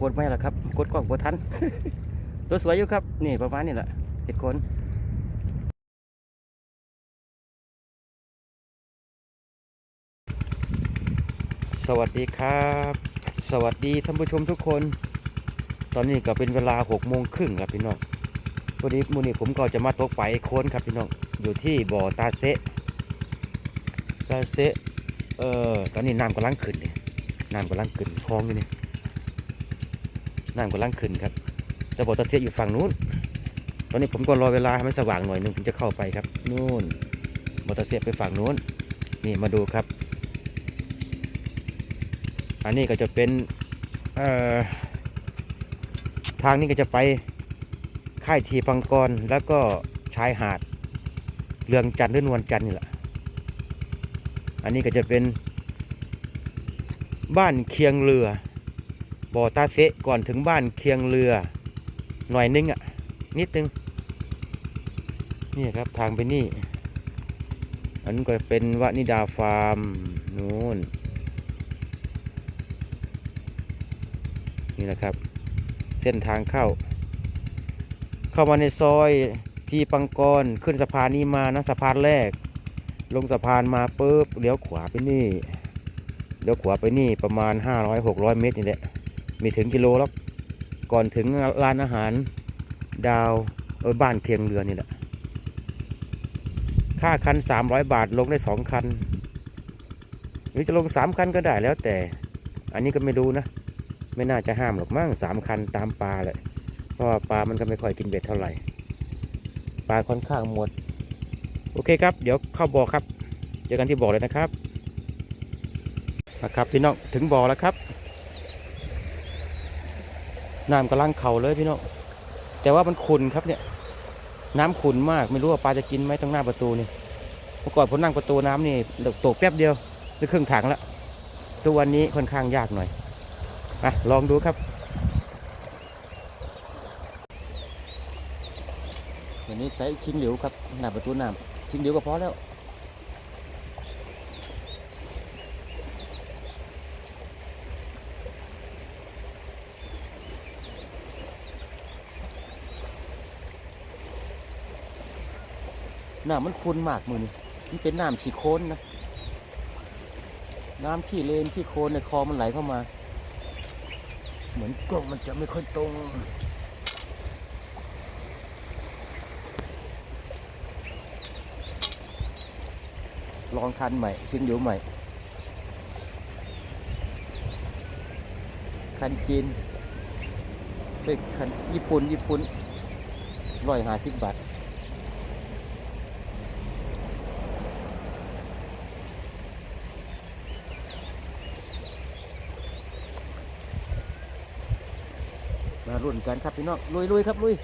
โคนไปแล้วครับกดกล้องบ่ทัน ตัวสวยอยู่ครับ นี่ประมาณนี้แหละเห็ดโคนสวัสดีครับ สวัสดีท่านผู้ชมทุกคน ตอนนี้ก็เป็นเวลาหกโมงครึ่งครับพี่น้องวันนี้มูนี่ผมก็จะมาตกไอ้โคนครับพี่น้องอยู่ที่บ่อตาเซตาเซเอ่อตอนนี้น้ำกำลังขึ้นนี่น้ำกำลังขึ้นคลองอยู่นี่ น้ำกำลังขึ้นครับแต่บ่อตาเซะอยู่ฝั่งนู้น ตอนนี้ผมก็รอเวลาให้มันสว่างหน่อยนึงผมจะเข้าไปครับนู่นบ่อตาเซะไปฝั่งนู้น นี่มาดูครับ อันนี้ก็จะเป็นเอ่อทางนี้ก็จะไปค่ายทีปังกรแล้วก็ชายหาดเรืองจันทร์หรือนวลจันทร์นี่แหละ อันนี้ก็จะเป็นบ้านเคียงเรือ บ่อตาเซะก่อนถึงบ้านเคียงเรือ หน่อยนึงอะ นิดนึง นี่ครับทางไปนี่ อันนี้ก็เป็นวนิดาฟาร์มนู้นนี่แหละครับ เส้นทางเข้า เข้ามาในซอยที่ปังกรขึ้นสะพานนี้มานะสะพานแรก ลงสะพานมาปุ๊บเลี้ยวขวาไปนี่เลี้ยวขวาไปนี่ประมาณ 500-600 เมตรนี่แหละ มีถึงกิโลแล้วก่อนถึงร้านอาหารดาวเออบ้านเคียงเรือนี่แหละค่าคัน300บาทลงได้2คันหรือจะลง3คันก็ได้แล้วแต่ อันนี้ก็ไม่รู้นะ ไม่น่าจะห้ามหรอกมั้งสามคันตามปลาเลยเพราะว่าปลามันก็ไม่ค่อยกินเบ็ดเท่าไหร่ปลาค่อนข้างหมด โอเคครับ เดี๋ยวเข้าบ่อครับ เจอกันที่บ่อเลยนะครับนะครับพี่น้องถึงบ่อแล้วครับ น้ำกำลังเข่าเลยพี่น้องแต่ว่ามันขุ่นครับเนี่ยน้ำขุ่นมากไม่รู้ว่าปลาจะกินไหมตรงหน้าประตูนี่เมื่อก่อนผมนั่งประตูน้ำนี่ตกแป๊บเดียวได้ครึ่งถังแล้วตัววันนี้ค่อนข้างยากหน่อยอะลองดูครับวันนี้ใช้ชิ้นเหลวครับหน้าประตูน้ำชิ้นเหลวก็พอแล้ว น้ำมันขุ่นมากมือนี่มันเป็นน้ำขี้โคนนะ น้ำขี้เลนขี้โคนในคลองมันไหลเข้ามา เหมือนกล้องมันจะไม่ค่อยตรงลองคันใหม่ชิ้นเดียวใหม่ คันจีนเป็นคันญี่ปุ่น ญี่ปุ่นร้อยห้าสิบบาท รุ่นกันครับพี่น้องลุยลุยครับลุย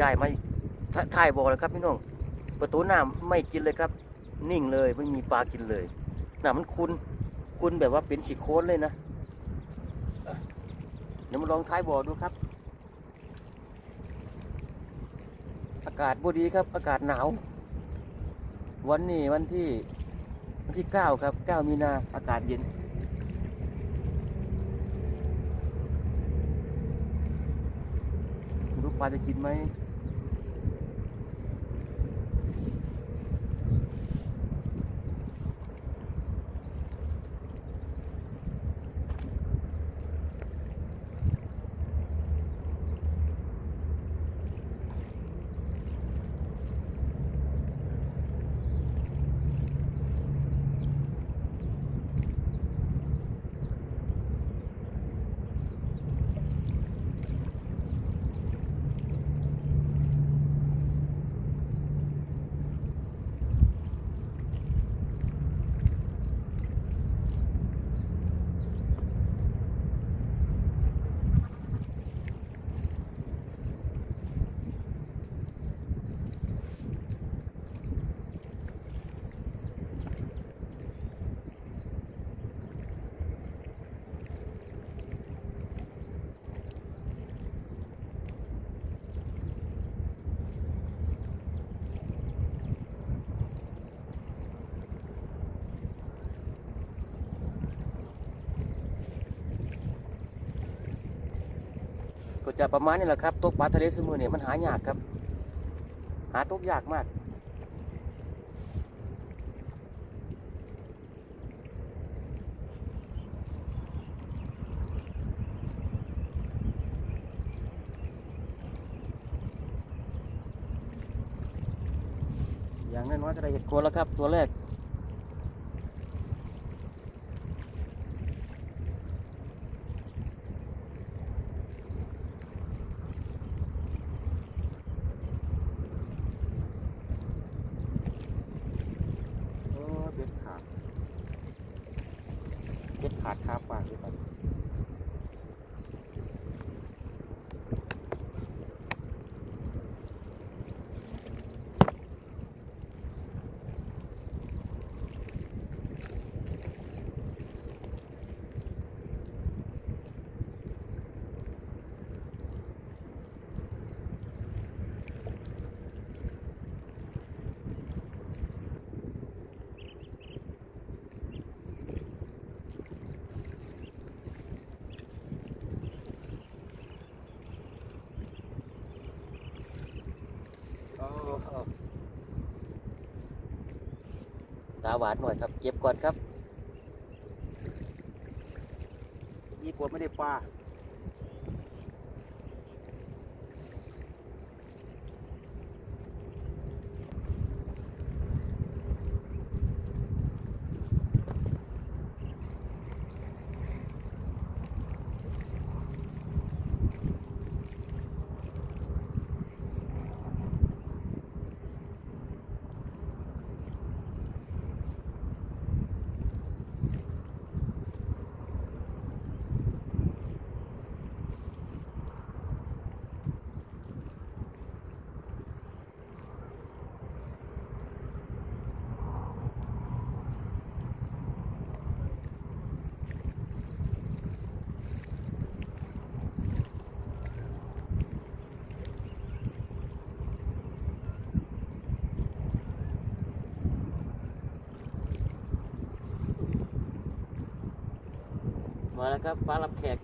ย้ายมาทถ่ายบ่อแล้วครับพี่น้องประตูน้ำไม่กินเลยครับ นิ่งเลยไม่มีปลากินเลยน้ำมันคุณคุณแบบว่าเป็นฉีกโค้นเลยนะเดี๋ยวมาลองท้ายบ่อดูครับ อากาศบดีครับ อากาศหนาว วันนี้วันที่วันที่เก้าครับเก้ามีนาอากาศเย็นรู้ปลาจะกินไหม ก็ จะประมาณนี้แหละครับตกปลาทะเลสมือเนี่ยมันหายากครับ หาตกยากมากอย่างน้อยๆก็ได้เห็ดโคนแล้วครับ ตัวแรก โอ้เบ็ดขาดเบ็ดขาดคาปากเลยครับ ตาหวานหน่อยครับ เก็บก่อนครับยี่ปวดไม่ได้ปลา แล้วครับป้ารับแขก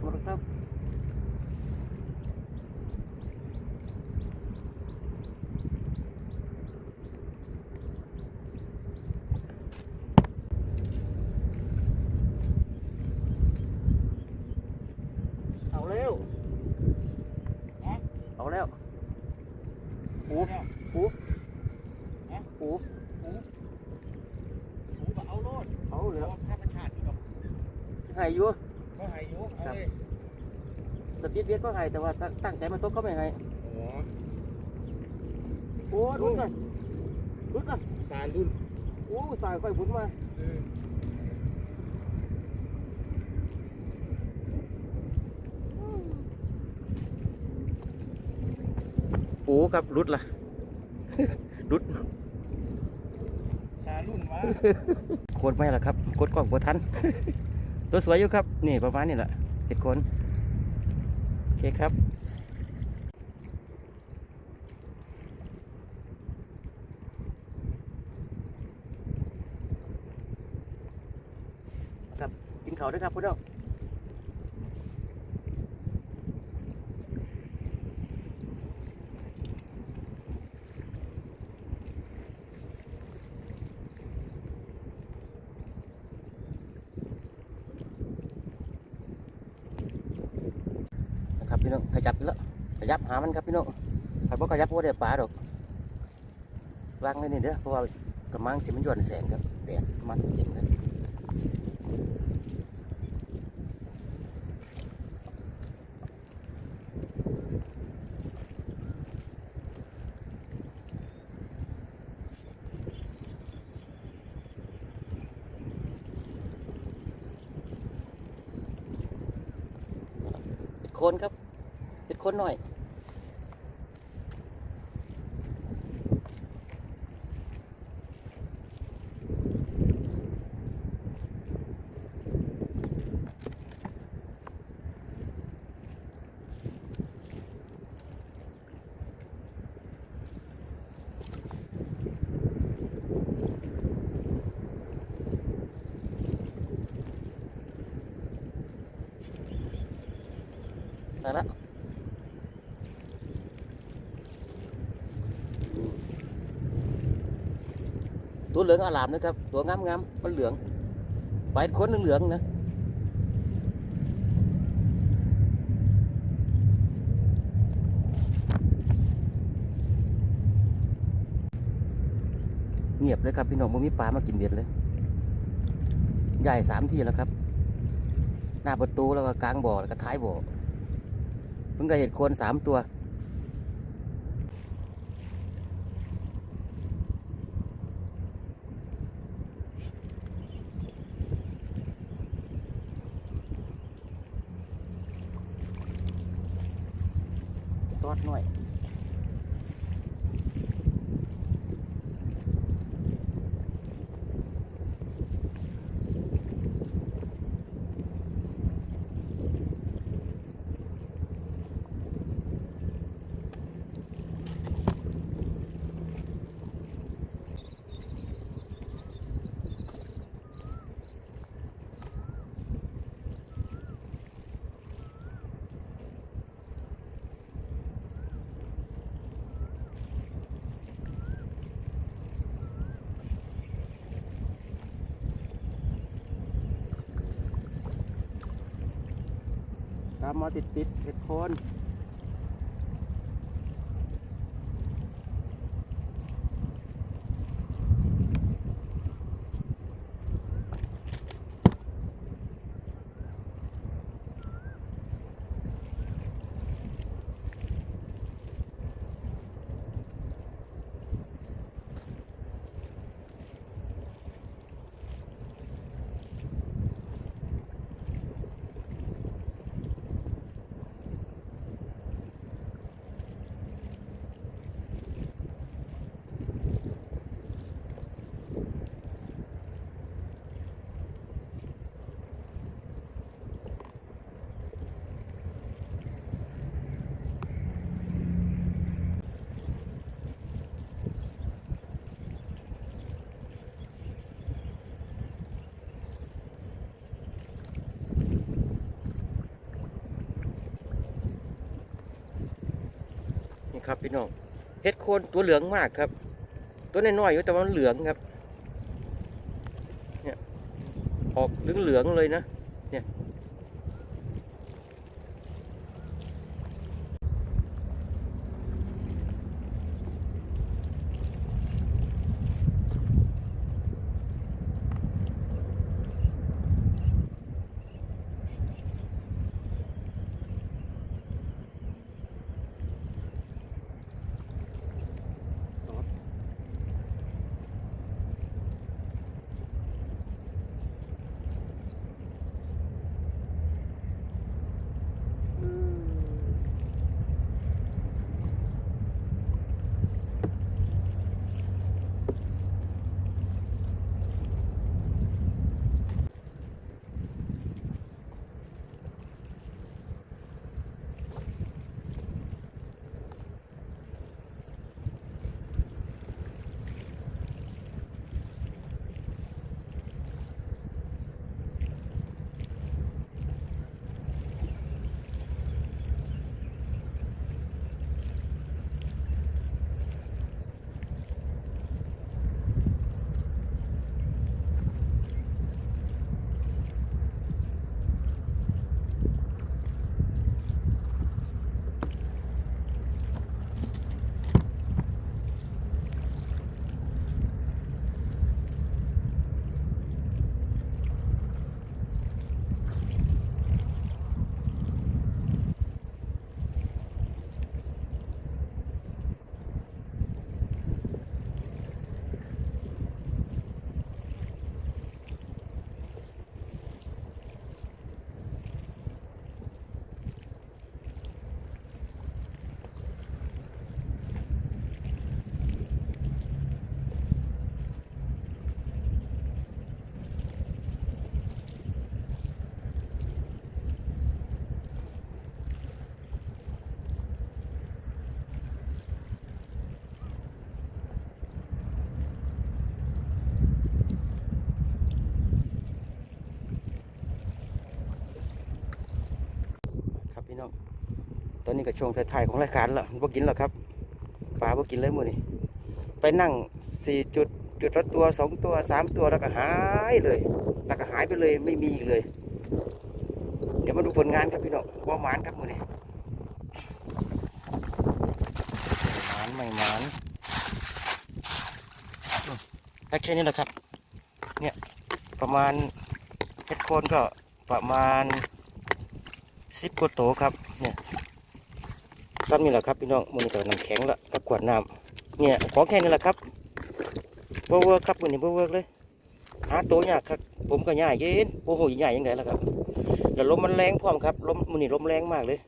Former Club. เบียดก็ให้แต่ว่าตั้งตั้งใจมันตกเขาไม่ให้โอ้โอ้รุดเลยรุดเลยสารรุ่นโอ้สายไฟบุญมาเออโอ้ครับรุดละรุดสารรุ่นวะโคนไม่ละครับกดกล้องกดทัน ตัวสวยอยู่ครับ นี่ประมาณนี้แหละเห็ดโคนโอ เคครับครับกินข้าวด้วยครับพี่น้องนะครับพี่น้องขยับอีกแล้วขยั บหามันครับพี่น้องถ้าบ่ขยับบ่ได้ปลาดอกวางไว้นี่เด้อเพราะว่ากระมังสิมันย้อนแสงครับแดดมันเต็มเลยเห็ดโคนครับเห็ดโคนหน่อย ได้ละตัวเหลืองอาลามนะครับ ตัวงามงามๆมันเหลือง ไปคนหนึ่งเหลืองนะเงียบเลยครับพี่น้องมันมีปลามากินเบ็ดเลย ใหญ่สามทีแล้วครับ หน้าประตูแล้วก็กลางบ่อแล้วก็ท้ายบ่อ พิ่งก็เห็ดโคนสามตัว ตอดหน่อย ตา มาติดติดเห็ดโคน ครับพี่น้องเห็ดโคนตัวเหลืองมากครับ ตัวน้อยๆอยู่แต่ว่ามันเหลืองครับเนี่ยออกเหลืองๆเลยนะ อนนี้ก็ช่วงท้ายๆของรายการแล้วบ่กินแล้วครับปลาบ่กินเลยมือนี้ไปนั่งสี่จุดจุดละตัวสองตัวสามตัวแล้วก็หายเลยแล้วก็หายไปเลยไม่มีอีกเลย เดี๋ยวมาดูผลงานครับพี่น้องบ่หมานครับมือนี้หมานไม่หมานแค่นี้แหละครับ เนี่ยประมาณเพชรโคนก็ประมาณสิบกว่าโตครับเนี่ย ซ้ำนี่แหละครับพี่น้องมันก็น้ำแข็งละกับขวดน้ำเนี่ยของแค่นี้แหละครับเวิร์กครับวันนี้เวิร์กเลยหาโตวยากครับผมก็ย่ายเย็นโอ้โหใหญ่ยังไงล่ะครับแล้วลมมันแรงพร้อมครับลมมันนี่ลมแรงมากเลย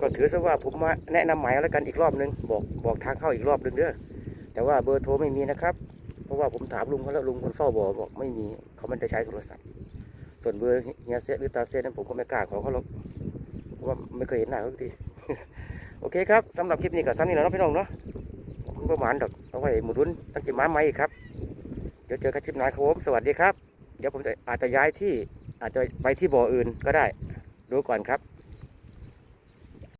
ก็ถือซะว่าผมมาแนะนำหมายแล้วกันอีกรอบนึงบอกบอกทางเข้าอีกรอบนึงเด้อแต่ว่าเบอร์โทรไม่มีนะครับ เพราะว่าผมถามลุงเขาแล้วลุงคนเฝ้าบ่อบอกไม่มีเขาไม่ได้ใช้โทรศัพท์ ส่วนเบอร์เฮียเซหรือตาเซนั้นผมก็ไม่กล้าขอเขาหรอก ว่าไม่เคยเห็นหน้าเขาสักทีโอเคครับสำหรับคลิปนี้ก็ซ้ำนี่แหละเนะพี่น้องเนาะผมประมาณดอกเอาไว้หมุนรุนตั้งจิมาใหม่อีกครับเดี๋ยวเจอกันคลิปหน้าครับผมสวัสดีครับ เดี๋ยวผมจะอาจจะย้ายที่อาจจะไปที่บ่ออื่นก็ได้ดูก่อนครับ